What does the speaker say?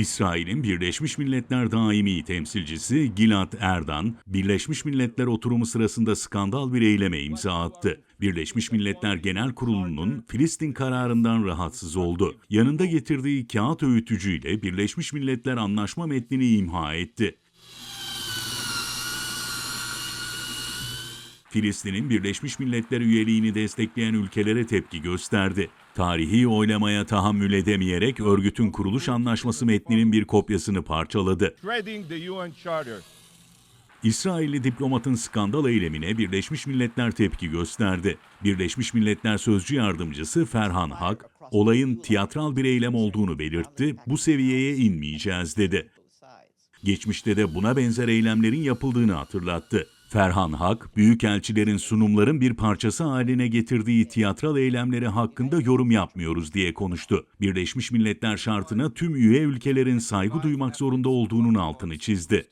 İsrail'in Birleşmiş Milletler daimi temsilcisi Gilad Erdan, Birleşmiş Milletler oturumu sırasında skandal bir eyleme imza attı. Birleşmiş Milletler Genel Kurulu'nun Filistin kararından rahatsız oldu. Yanında getirdiği kağıt öğütücüyle Birleşmiş Milletler anlaşma metnini imha etti. Filistin'in Birleşmiş Milletler üyeliğini destekleyen ülkelere tepki gösterdi. Tarihi oylamaya tahammül edemeyerek örgütün kuruluş anlaşması metninin bir kopyasını parçaladı. İsrailli diplomatın skandal eylemine Birleşmiş Milletler tepki gösterdi. Birleşmiş Milletler Sözcü Yardımcısı Ferhan Hak, olayın tiyatral bir eylem olduğunu belirtti, bu seviyeye inmeyeceğiz dedi. Geçmişte de buna benzer eylemlerin yapıldığını hatırlattı. Ferhan Hak, büyükelçilerin sunumların bir parçası haline getirdiği tiyatral eylemleri hakkında yorum yapmıyoruz diye konuştu. Birleşmiş Milletler şartına tüm üye ülkelerin saygı duymak zorunda olduğunun altını çizdi.